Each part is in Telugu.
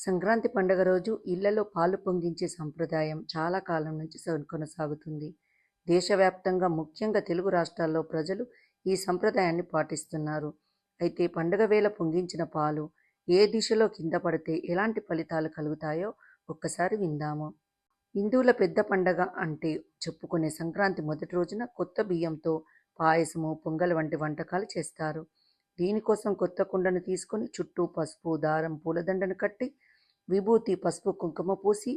సంక్రాంతి పండుగ రోజు ఇళ్ళలో పాలు పొంగించే సంప్రదాయం చాలా కాలం నుంచి కొనసాగుతుంది. దేశవ్యాప్తంగా ముఖ్యంగా తెలుగు రాష్ట్రాల్లో ప్రజలు ఈ సంప్రదాయాన్ని పాటిస్తున్నారు. అయితే పండుగ వేళ పొంగించిన పాలు ఏ దిశలో కింద పడితే ఎలాంటి ఫలితాలు కలుగుతాయో ఒక్కసారి విందాము. హిందువుల పెద్ద పండగ అంటే చెప్పుకునే సంక్రాంతి మొదటి రోజున కొత్త బియ్యంతో పాయసము పొంగల్ వంటి వంటకాలు చేస్తారు. దీనికోసం కొత్త కుండను తీసుకొని చుట్టూ పసుపు దారం పూలదండను కట్టి విభూతి పసుపు కుంకుమ పూసి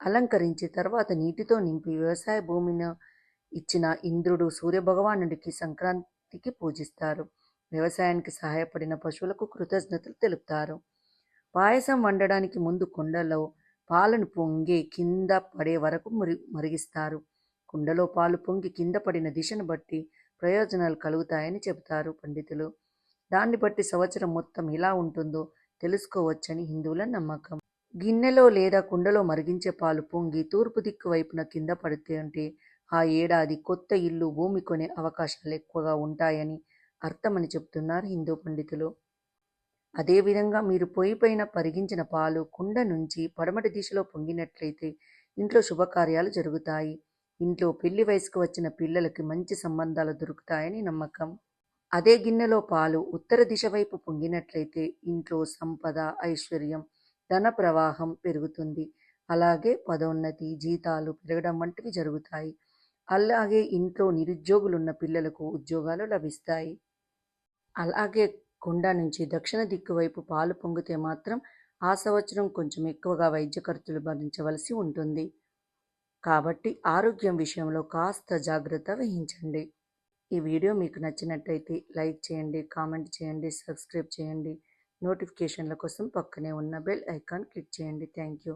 అలంకరించి తర్వాత నీటితో నింపి వ్యవసాయ భూమిని ఇచ్చిన ఇంద్రుడు సూర్యభగవానుడికి సంక్రాంతికి పూజిస్తారు. వ్యవసాయానికి సహాయపడిన పశువులకు కృతజ్ఞతలు తెలుపుతారు. పాయసం వండడానికి ముందు కుండలో పాలను పొంగి కింద పడే వరకు మరి మరిగిస్తారు. కుండలో పాలు పొంగి కింద పడిన దిశను బట్టి ప్రయోజనాలు కలుగుతాయని చెబుతారు పండితులు. దాన్ని బట్టి సంవత్సరం మొత్తం ఎలా ఉంటుందో తెలుసుకోవచ్చని హిందువుల నమ్మకం. గిన్నెలో లేదా కుండలో మరిగించే పాలు పొంగి తూర్పు దిక్కు వైపున కింద పడితే అంటే ఆ ఏడాది కొత్త ఇల్లు భూమి కొనే అవకాశాలు ఎక్కువగా ఉంటాయని అర్థమని చెప్తున్నారు హిందూ పండితులు. అదేవిధంగా మీరు పొయ్యి పైన పరిగించిన పాలు కుండ నుంచి పడమటి దిశలో పొంగినట్లయితే ఇంట్లో శుభకార్యాలు జరుగుతాయి. ఇంట్లో పెళ్ళి వయసుకు వచ్చిన పిల్లలకి మంచి సంబంధాలు దొరుకుతాయని నమ్మకం. అదే గిన్నెలో పాలు ఉత్తర దిశ వైపు పొంగినట్లయితే ఇంట్లో సంపద ఐశ్వర్యం ధన ప్రవాహం పెరుగుతుంది. అలాగే పదోన్నతి జీతాలు పెరగడం వంటివి జరుగుతాయి. అలాగే ఇంట్లో నిరుద్యోగులున్న పిల్లలకు ఉద్యోగాలు లభిస్తాయి. అలాగే కుండ నుంచి దక్షిణ దిక్కు వైపు పాలు పొంగితే మాత్రం ఆ సంవత్సరం కొంచెం ఎక్కువగా వైద్య ఖర్చులు భరించవలసి ఉంటుంది. కాబట్టి ఆరోగ్యం విషయంలో కాస్త జాగ్రత్త వహించండి. ఈ వీడియో మీకు నచ్చినట్టయితే లైక్ చేయండి కామెంట్ చేయండి సబ్స్క్రైబ్ చేయండి. నోటిఫికేషన్ల కోసం పక్కనే ఉన్న బెల్ ఐకాన్ క్లిక్ చేయండి. Thank you.